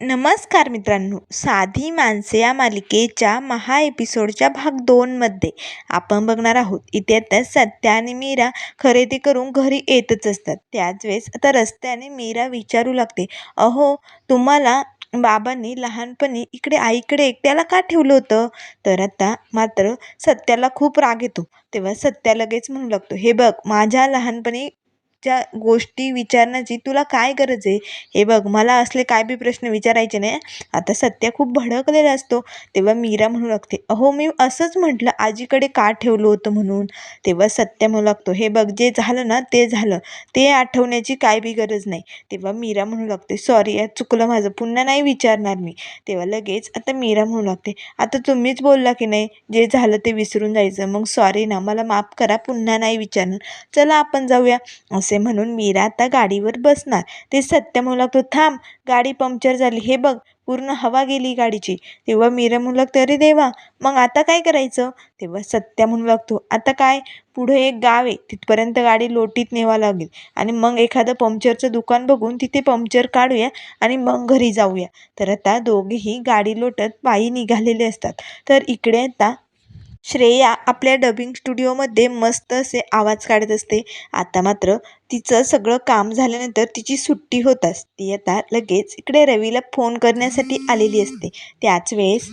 नमस्कार मित्रांनो साधी माणसे या मालिकेच्या महा एपिसोडच्या भाग दोनमध्ये आपण बघणार आहोत. इथे आता सत्या आणि मीरा खरेदी करून घरी येतच असतात. त्याच वेळेस आता रस्त्याने मीरा विचारू लागते अहो तुम्हाला बाबांनी लहानपणी इकडे आईकडे एकट्याला का ठेवलं होतं? तर आता मात्र सत्याला खूप राग येतो. तेव्हा सत्या लगेच म्हणू लागतो हे बघ माझ्या लहानपणी च्या गोष्टी विचारण्याची तुला काय गरज आहे? हे बघ मला असले काय बी प्रश्न विचारायचे नाही आता सत्या खूप भडकलेला असतो. तेव्हा मीरा म्हणू लागते अहो मी असंच म्हटलं आजीकडे का ठेवलं होतं म्हणून? तेव्हा सत्या म्हणू लागतो हे बघ जे झालं ना ते झालं. ते आठवण्याची काय बी गरज नाही. तेव्हा मीरा म्हणू लागते सॉरी यात चुकलं माझं. पुन्हा नाही विचारणार मी. तेव्हा लगेच आता मीरा म्हणू लागते आता तुम्हीच बोलला की नाही? जे झालं ते विसरून जायचं. मग सॉरी ना मला माफ करा. पुन्हा नाही विचारणार. चला आपण जाऊया. असे म्हणून मीरा आता गाडीवर बसणार. ते सत्य म्हणू लागतो थांब गाडी पंक्चर झाली. हे बघ पूर्ण हवा गेली गाडीची. तेव्हा मीरा म्हणू तरी अरे देवा मग आता काय करायचं? तेव्हा सत्या म्हणू लागतो आता काय? पुढे एक गाव आहे. तिथपर्यंत गाडी लोटीत नेवा लागेल. आणि मग एखादं पंक्चरचं दुकान बघून तिथे पंक्चर काढूया आणि मग घरी जाऊया. तर आता दोघेही गाडी लोटत पायी निघालेले असतात. तर इकडे आता श्रेया आपल्या डबिंग स्टुडिओमध्ये मस्त असे आवाज काढत असते. आता मात्र तिचं सगळं काम झाल्यानंतर तिची सुट्टी होताच. ती आता लगेच इकडे रवीला फोन करण्यासाठी आलेली असते. त्याच वेळेस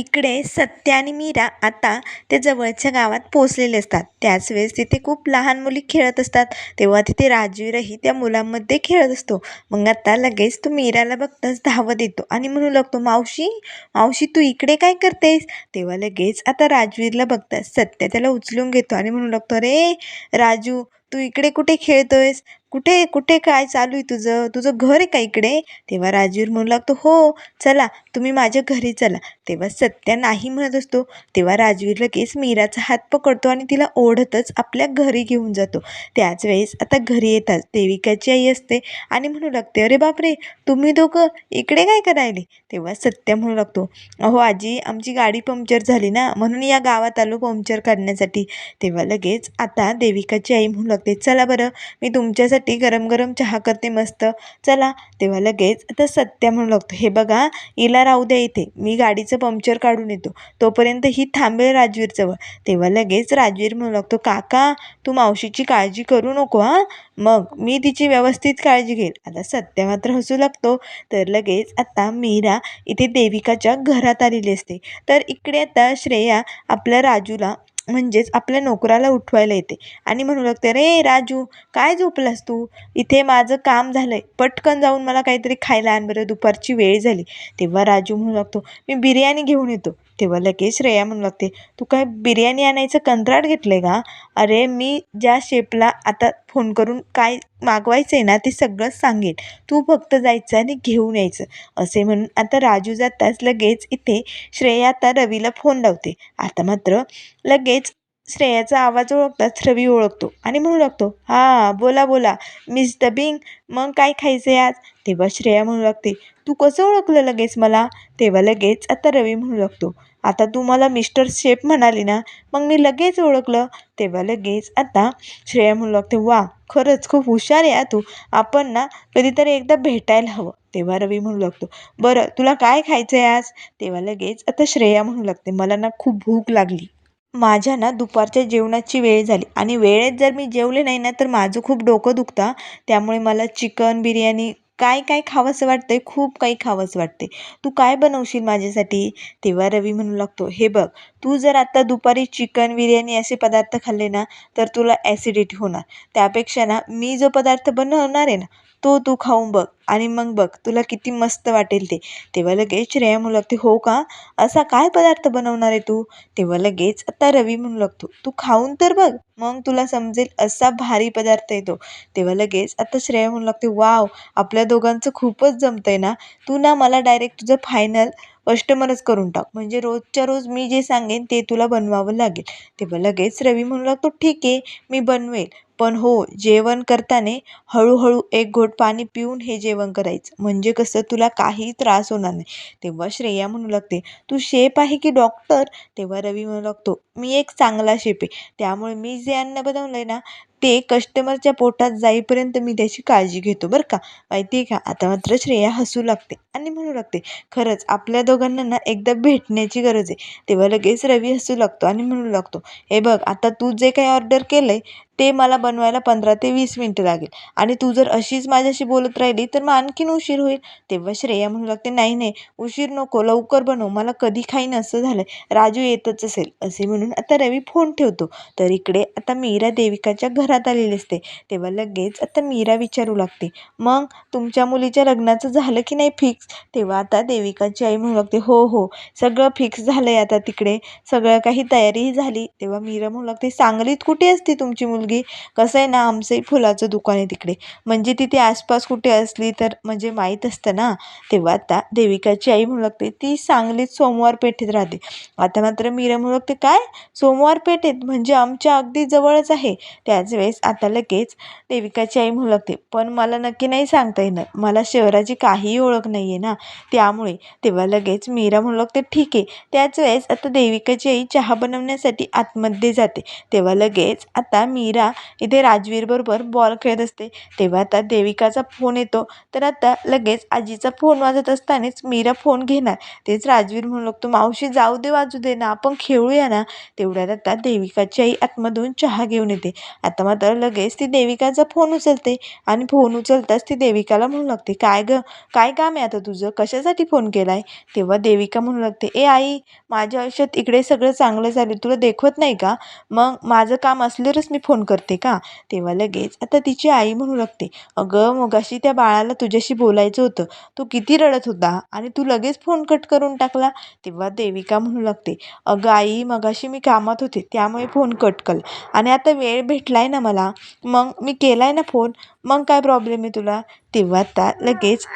इकडे सत्या आणि मीरा आता ते जवळच्या गावात पोचलेले असतात. त्याच वेळेस तिथे खूप लहान मुली खेळत असतात. तेव्हा तिथे राजवीरही त्या मुलांमध्ये खेळत असतो. मग आता लगेच तो मीराला बघताच धावत येतो आणि म्हणू लागतो मावशी मावशी तू इकडे काय करतेस? तेव्हा लगेच आता राजवीरला बघताच सत्या त्याला उचलून घेतो आणि म्हणू लागतो अरे राजू तू इकडे कुठे खेळतोयस? कुठे कुठे काय चालू आहे तुझं? तुझं घर आहे का इकडे? तेव्हा राजवीर म्हणू लागतो हो चला तुम्ही माझ्या घरी चला. तेव्हा सत्या नाही म्हणत असतो. तेव्हा राजवीर लगेच मीराचा हात पकडतो आणि तिला ओढतच आपल्या घरी घेऊन जातो. त्याच वेळेस आता घरी येतात. देविकाची आई असते आणि म्हणू लागते अरे बापरे तुम्ही दोघं इकडे काय करायले? तेव्हा सत्या म्हणू लागतो अहो आजी आमची गाडी पंक्चर झाली ना म्हणून या गावात आलो पंक्चर काढण्यासाठी तेव्हा लगेच आता देविकाची आई म्हणू लागते चला बरं मी तुमच्यासाठी गरम गरम चहा करते मस्त. चला तेव्हा लगेच आता सत्या म्हणू लागतो. हे बघा हिला राहू द्या इथे. मी गाडीचं पंक्चर काढून येतो. तोपर्यंत ही थांबेल राजवीरजवळ तेव्हा लगेच राजवीर म्हणू लागतो काका तू मावशीची काळजी करू नको हां? मग मी तिची व्यवस्थित काळजी घेईल. आता सत्या मात्र हसू लागतो. तर लगेच आता मीरा इथे देविकाच्या घरात आलेली असते. तर इकडे आता श्रेया आपल्या राजूला म्हणजेच आपल्या नोकराला उठवायला येते. आणि म्हणू लागते रे राजू काय झोपलास तू? इथे माझं काम झालं आहे पटकन जाऊन मला काहीतरी खायला आण बरं दुपारची वेळ झाली. तेव्हा राजू म्हणू लागतो मी बिर्याणी घेऊन येतो. तेव्हा लगेच श्रेया म्हणू लागते तू काय बिर्याणी आणायचं कंत्राट घेतलं आहे का? अरे मी ज्या शेपला आता फोन करून काय मागवायचं आहे ना ते सगळंच सांगेन. तू फक्त जायचं आणि घेऊन यायचं. असे म्हणून आता राजू जाताच लगेच इथे श्रेया आता रवीला फोन लावते. आता मात्र लगेच श्रेयाचा आवाज ओळखताच रवी ओळखतो आणि म्हणू लागतो हां बोला बोला मिस डबिंग मग काय खायचं आहे आज? तेव्हा श्रेया म्हणू लागते तू कसं ओळखलं लगेच मला? तेव्हा लगेच आता रवी म्हणू लागतो आता तू मला मिस्टर शेफ म्हणाली ना मग मी लगेच ओळखलं? तेव्हा लगेच आता श्रेया म्हणू लागते वा खरंच खूप हुशार आहे तू आपण ना कधीतरी एकदा भेटायला हवं. तेव्हा रवी म्हणू लागतो बरं तुला काय खायचं आहे आज? तेव्हा लगेच आता श्रेया म्हणू लागते मला ना खूप भूक लागली. माझ्या ना दुपारच्या जेवणाची वेळ झाली. आणि वेळेत जर मी जेवले नाही ना तर माझं खूप डोकं दुखतं. त्यामुळे मला चिकन बिर्याणी काय काय खावंसं वाटतं आहे खूप काही खावंसं वाटते तू काय बनवशील माझ्यासाठी? तेव्हा रवी म्हणू लागतो हे बघ तू जर आत्ता दुपारी चिकन बिर्याणी असे पदार्थ खाल्ले ना तर तुला ॲसिडिटी होणार. त्यापेक्षा ना मी जो पदार्थ बनवणार आहे ना तो तू खाऊन बघ. आणि मग बघ तुला किती मस्त वाटेल ते. तेव्हा लगेच श्रेया म्हणू लागते हो का? असा काय पदार्थ बनवणार आहे तू? तेव्हा लगेच आता रवी म्हणू लागतो तू खाऊन तर बघ. मग तुला समजेल असा भारी पदार्थ येतो तेव्हा लगेच आता श्रेया म्हणू लागते वाव आपल्या दोघांचं खूपच जमतंय ना. तू ना मला डायरेक्ट तुझं फायनल कस्टमरच करून टाक. म्हणजे रोजच्या रोज मी जे सांगेन ते तुला बनवावं लागेल. तेव्हा लगेच रवी म्हणू लागतो ठीक आहे मी बनवेल. पण हो जेवण करताना हळूहळू एक घोट पाणी पिऊन हे जेवण करायचं. म्हणजे कसं तुला काही त्रास होणार नाही. तेव्हा श्रेया म्हणू लागते तू शेप आहे की डॉक्टर? तेव्हा रवी म्हणू लागतो मी एक चांगला शेप आहे. त्यामुळे मी जे अन्न बनवलं आहे ना ते कस्टमरच्या पोटात जाईपर्यंत मी त्याची काळजी घेतो बरं का. माहिती आहे का? आता मात्र श्रेया हसू लागते आणि म्हणू लागते खरंच आपल्या दोघांना ना एकदा भेटण्याची गरज आहे. तेव्हा लगेच रवी हसू लागतो आणि म्हणू लागतो हे बघ आता तू जे काही ऑर्डर केलं आहे ते मला बनवायला पंधरा ते वीस मिनटं लागेल. आणि तू जर अशीच माझ्याशी बोलत राहिली तर मग आणखीन उशीर होईल. तेव्हा श्रेया म्हणू लागते नाही नाही उशीर नको लवकर बनव मला कधी खाईन असं झालं राजू येतच असेल. असे म्हणून आता रवी फोन ठेवतो. तर इकडे आता मीरा देविकाच्या घरात आलेली असते. तेव्हा लगेच आता मीरा विचारू लागते. मग तुमच्या मुलीच्या लग्नाचं झालं की नाही फिक्स तेव्हा आता देविकाची आई म्हणू लागते हो हो सगळं फिक्स झालं आहे आता तिकडे. सगळं काही तयारीही झाली. तेव्हा मीरा म्हणू लागते सांगलीत कुठे असते तुमची मुलगी? कसं आहे ना आमचंही फुलाचं दुकान आहे तिकडे. म्हणजे तिथे आसपास कुठे असली तर म्हणजे माहीत असतं ना. तेव्हा आता देविकाची आई म्हणू लागते ती सांगलीत सोमवार पेठेत राहते. आता मात्र मीरा म्हणू लागते काय? सोमवार पेठेत? म्हणजे आमच्या अगदी जवळच आहे. त्याच वेळेस आता लगेच देविकाची आई मुलगते पण मला नक्की नाही सांगता येणार. मला शहराची काहीही ओळख नाही आहे ना. त्यामुळे तेव्हा लगेच मीरा मुलगते ठीक आहे. त्याच वेळेस आता देविकाची आई चहा बनवण्यासाठी आतमध्ये जाते. तेव्हा लगेच आता मीरा इथे राजवीरबरोबर बॉल खेळत असते. तेव्हा आता देविकाचा फोन येतो. तर आता लगेच आजीचा फोन वाजत असतानाच मीरा फोन घेणार. तेच राजवीर म्हणू लागतो मावशी जाऊ दे वाजू दे ना. आपण खेळूया ना. तेवढ्यात आता देविकाची आई आतमधून चहा घेऊन येते. आता तर लगेच ती देविकाचा फोन उचलते आणि फोन उचलताच ती देविकाला म्हणू लागते काय गं? काय काम आहे आता तुझं? कशासाठी फोन केला आहे तेव्हा देविका म्हणू लागते ए आई माझ्या आयुष्यात इकडे सगळं चांगलं झालं तुला देखवत नाही का? मग माझं काम असल्यावरच मी फोन करते का? तेव्हा लगेच आता तिची आई म्हणू लागते अगं मगाशी त्या बाळाला तुझ्याशी बोलायचं होतं. तू किती रडत होता आणि तू लगेच फोन कट करून टाकला. तेव्हा देविका म्हणू लागते अगं आई मगाशी मी कामात होते त्यामुळे फोन कट केला. आणि आता वेळ भेटलाय ना मला. मग मी केला आहे ना फोन. मग काय प्रॉब्लेम आहे तुला? तेव्हा आता लगेच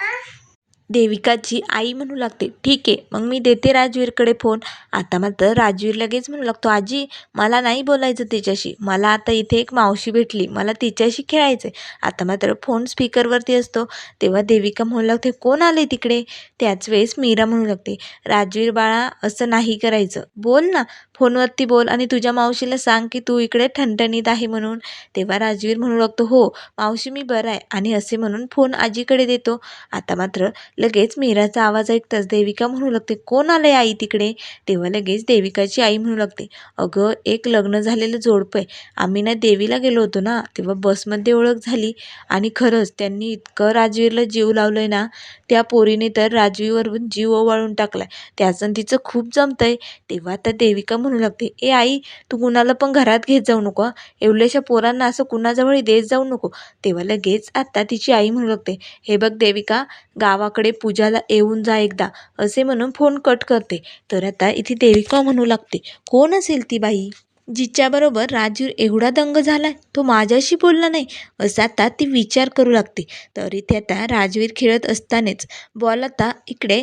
देविकाची आई म्हणू लागते. ठीक आहे मग मी देते राजवीरकडे फोन. आता मात्र राजवीर लगेच म्हणू लागतो आजी मला नाही बोलायचं तिच्याशी. मला आता इथे एक मावशी भेटली. मला तिच्याशी खेळायचं आहे आता मात्र फोन स्पीकरवरती असतो. तेव्हा देविका म्हणू लागते कोण आले तिकडे? त्याच वेळेस मीरा म्हणू लागते राजवीर बाळा असं नाही करायचं. बोल ना फोनवरती बोल आणि तुझ्या मावशीला सांग की तू इकडे ठणठणीत आहे म्हणून. तेव्हा राजवीर म्हणू लागतो हो मावशी मी बरं आहे. आणि असे म्हणून फोन आजीकडे देतो. आता मात्र लगेच मीराचा आवाज ऐकताच देविका म्हणू लागते कोण आलं आहे आई तिकडे? तेव्हा लगेच देविकाची आई म्हणू लागते अगं एक लग्न झालेलं जोडपं आहे. आम्ही ना देवीला गेलो होतो ना तेव्हा बसमध्ये ओळख झाली. आणि खरंच त्यांनी इतकं राजवीरला जीव लावलं आहे ना त्या पोरीने तर राजवीरवरून जीव ओवाळून टाकला त्याचं तिचं खूप जमतंय. आहे तेव्हा आता देविका म्हणू लागते ए आई तू कुणाला पण घरात घेत जाऊ नको एवढ्याशा पोरांना असं कुणाजवळही देत जाऊ नको. तेव्हा लगेच आता तिची आई म्हणू लागते हे बघ देविका गावाकडे पूजाला येऊन जा एकदा असे म्हणून फोन कट करते. तर आता इथे देविका म्हणू लागते कोण असेल ती बाई? जिच्याबरोबर राजवीर एवढा दंग झाला तो माझ्याशी बोलला नाही असं आता ती विचार करू लागते. तर इथे आता राजवीर खेळत असतानाच बॉल आता इकडे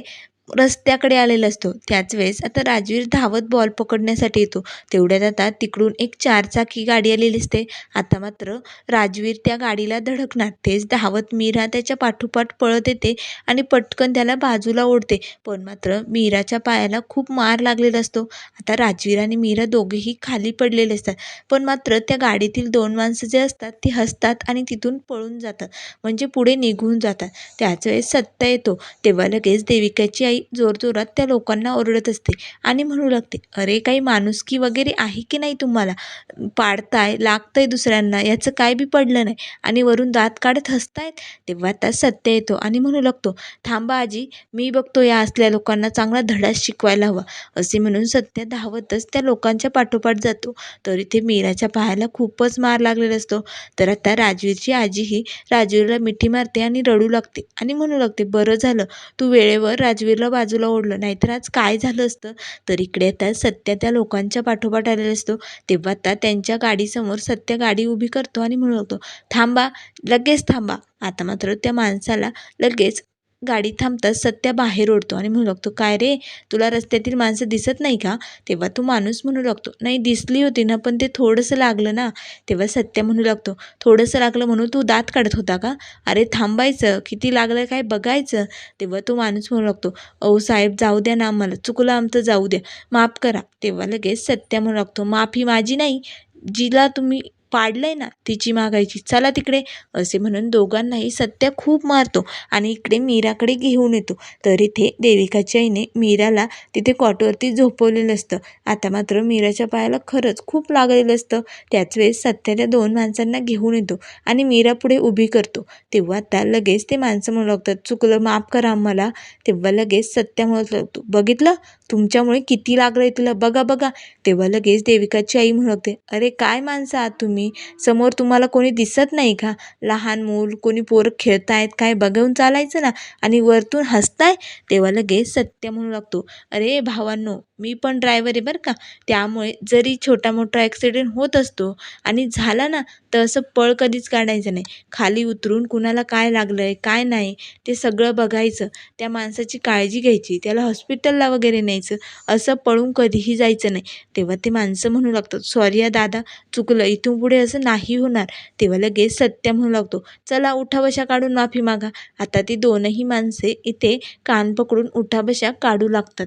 रस्त्याकडे आलेला असतो. त्याच वेळेस आता राजवीर धावत बॉल पकडण्यासाठी येतो. तेवढ्यात आता तिकडून एक चारचाकी गाडी आलेली असते. आता मात्र राजवीर त्या गाडीला धडकणार. तेच धावत मीरा त्याच्या पाठोपाठ पळत येते आणि पटकन त्याला बाजूला ओढते. पण मात्र मीराच्या पायाला खूप मार लागलेला असतो. आता राजवीर आणि मीरा दोघेही खाली पडलेले असतात. पण मात्र त्या गाडीतील दोन माणसं जे असतात ती हसतात आणि तिथून पळून जातात. म्हणजे पुढे निघून जातात. त्याच वेळेस सत्ता येतो. तेव्हा लगेच देविकाची आई जोरजोरात त्या लोकांना ओरडत असते आणि म्हणू लागते अरे काही माणुसकी वगैरे आहे की नाही तुम्हाला? पाडताय लागतंय दुसऱ्यांना याचं काय बी पडलं नाही आणि वरून दात काढत हसतायत? तेव्हा आता सत्य येतो आणि म्हणू लागतो थांबा आजी मी बघतो या असल्या लोकांना चांगला धडा शिकवायला हवा. असे म्हणून सत्य धावतच त्या लोकांच्या पाठोपाठ जातो. तर इथे मीराच्या पायाला खूपच मार लागलेला असतो. तर आता राजवीरची आजीही राजवीरला मिठी मारते आणि रडू लागते आणि म्हणू लागते बरं झालं तू वेळेवर राजवीर बाजूला ओढलं. नाहीतर आज काय झालं असतं? तर इकडे आता सत्या त्या लोकांच्या पाठोपाठ आलेला असतो. तेव्हा आता त्यांच्या गाडीसमोर सत्य गाडी उभी करतो आणि म्हणतो थांबा लगेच थांबा. आता मात्र त्या माणसाला लगेच गाडी थांबताच सत्या बाहेर ओढतो आणि म्हणू लागतो काय रे तुला रस्त्यातील माणसं दिसत नाही का? तेव्हा तो माणूस म्हणू लागतो नाही दिसली होती ना पण ते थोडंसं लागलं ना. तेव्हा सत्या म्हणू लागतो थोडंसं लागलं म्हणून तू दात काढत होता का? अरे थांबायचं किती लागलं काय बघायचं. तेव्हा तो माणूस म्हणू लागतो अहो साहेब जाऊ द्या ना आम्हाला चुकलं आमचं जाऊ द्या माफ करा. तेव्हा लगेच सत्य म्हणू लागतो माफी माझी नाही जिला तुम्ही पाडलंय ना तिची मागायची. चला तिकडे असे म्हणून दोघांनाही सत्या खूप मारतो आणि इकडे मीराकडे घेऊन येतो. तर इथे देविकाच्या आईने मीराला तिथे कॉटवरती झोपवलेलं असतं. आता मात्र मीराच्या पायाला खरंच खूप लागलेलं असतं. त्याच वेळेस सत्या त्या दोन माणसांना घेऊन येतो आणि मीरा पुढे उभी करतो. तेव्हा आता लगेच ते माणसं म्हणू लागतात चुकलं माफ करा आम्हाला. तेव्हा लगेच सत्या म्हणत लागतो बघितलं? तुमच्यामुळे किती लागलं आहे तुला? बघा बघा. तेव्हा लगेच देविकाची आई म्हणू लागते अरे काय माणसं आहात तुम्ही? समोर तुम्हाला कोणी दिसत नाही का? लहान मूल कोणी पोरं खेळतायत काय बघून चालायचं ना? आणि वरतून हसताय? तेव्हा लगेच सत्य म्हणू लागतो. अरे भावांनो मी पण ड्रायव्हर आहे बरं का? त्यामुळे जरी छोटा मोठा ॲक्सिडेंट होत असतो आणि झाला ना तर असं पळ कधीच काढायचं नाही. खाली उतरून कुणाला काय लागलं आहे काय नाही ते सगळं बघायचं. त्या माणसाची काळजी घ्यायची त्याला हॉस्पिटलला वगैरे न्यायचं. असं पळून कधीही जायचं नाही. तेव्हा ते माणसं म्हणू लागतात सॉरी या दादा चुकलं. इथून पुढे असं नाही होणार. तेव्हा लगेच सत्य म्हणू लागतो. चला उठाबशा काढून माफी मागा. आता ती दोनही माणसे इथे कान पकडून उठाबशा काढू लागतात.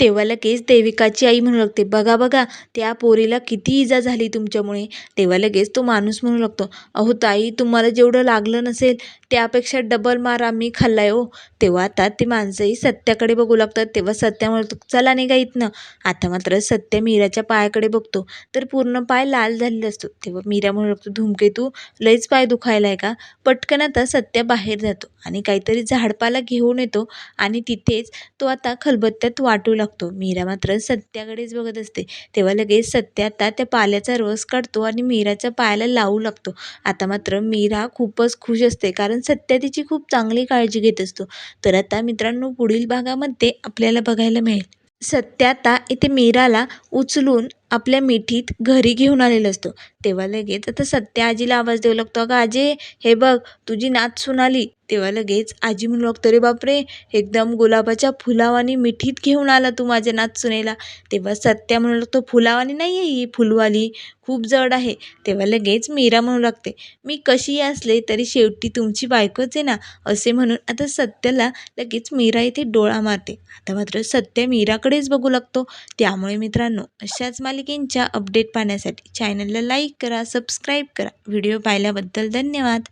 तेव्हा लगेच देविकाची आई म्हणू लागते बघा बघा त्या पोरीला किती इजा झाली तुमच्यामुळे. तेव्हा लगेच तो माणूस म्हणू लागतो अहो ताई तुम्हाला जेवढं लागलं नसेल त्यापेक्षा डबल मार आम्ही खाल्ला आहे हो. तेव्हा आता ती माणसंही सत्याकडे बघू लागतात. तेव्हा सत्या म्हणतो चला निघा इथनं. आता मात्र सत्य मीराच्या पायाकडे बघतो. तर पूर्ण पाय लाल झालेला असतो. तेव्हा मीरा म्हणू लागतो धूमकेतू लईच पाय दुखायला आहे का? पटकन आता सत्या बाहेर जातो आणि काहीतरी झाडपाला घेऊन येतो आणि तिथेच तो आता खलबत्त्यात वाटू लागतो. मीरा मात्र सत्याकडेच बघत असते. तेव्हा लगेच सत्या आता त्या पाल्याचा रस काढतो आणि मीराच्या पायाला लावू लागतो. आता मात्र मीरा खूपच खुश असते. कारण सत्या तिची खूप चांगली काळजी घेत असतो. तर आता मित्रांनो पुढील भागामध्ये आपल्याला बघायला मिळेल. सत्या आता इथे मीराला उचलून आपल्या मिठीत घरी घेऊन आलेलं असतो. तेव्हा लगेच आता सत्या आजीला आवाज देऊ लागतो अगं आजी हे बघ तुझी नात सुनाली. तेव्हा लगेच आजी म्हणू लागतो रे बापरे. एकदम गुलाबाच्या फुलावानी मिठीत घेऊन आला तू माझ्या नात सुनेला तेव्हा सत्या म्हणू लागतो फुलावानी नाही आहे ही फुलवाली. खूप जड आहे. तेव्हा लगेच मीरा म्हणू लागते मी कशीही असले तरी शेवटी तुमची बायकोच आहे ना? असे म्हणून आता सत्याला लगेच मीरा इथे डोळा मारते. आता मात्र सत्य मीराकडेच बघू लागतो. त्यामुळे मित्रांनो अशाच मालिकेंच्या अपडेट पाहण्यासाठी चॅनलला लाईक करा सबस्क्राईब करा. व्हिडिओ पाहिल्याबद्दल धन्यवाद.